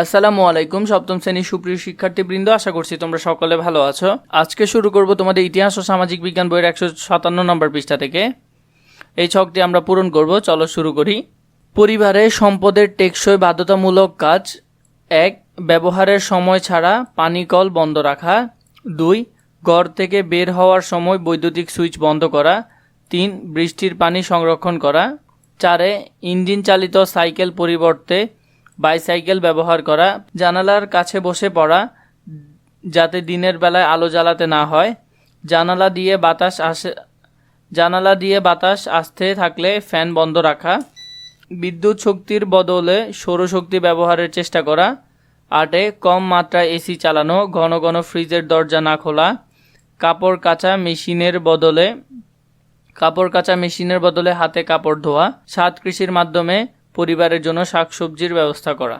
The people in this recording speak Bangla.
আসসালামু আলাইকুম, সপ্তম শ্রেণির সুপ্রিয় শিক্ষার্থীবৃন্দ, আশা করছি তোমরা সকলে ভালো আছো। আজকে শুরু করব তোমাদের ইতিহাস ও সামাজিক বিজ্ঞান বইয়ের একশো সাতান্ন নম্বর পৃষ্ঠা থেকে। এই ছকটি আমরা পূরণ করব, চলো শুরু করি। পরিবারে সম্পদের টেকসই বাধ্যতামূলক কাজ। এক, ব্যবহারের সময় ছাড়া পানি কল বন্ধ রাখা। দুই, ঘর থেকে বের হওয়ার সময় বৈদ্যুতিক সুইচ বন্ধ করা। তিন, বৃষ্টির পানি সংরক্ষণ করা। চারে ইঞ্জিন চালিত সাইকেল পরিবর্তে বাইসাইকেল ব্যবহার করা, জানালার কাছে বসে পড়া, যাতে দিনের বেলায় আলো জ্বালাতে না হয়। জানালা দিয়ে বাতাস আসে, জানালা দিয়ে বাতাস আসতে থাকলে ফ্যান বন্ধ রাখা, বিদ্যুৎ শক্তির বদলে সৌরশক্তি ব্যবহারের চেষ্টা করা, আটে কম মাত্রায় এসি চালানো, ঘন ঘন ফ্রিজের দরজা না খোলা, কাপড় কাচা মেশিনের বদলে, কাপড় কাচা মেশিনের বদলে হাতে কাপড় ধোয়া, সাত কৃষির মাধ্যমে পরিবারের জন্য শাকসবজির ব্যবস্থা করা।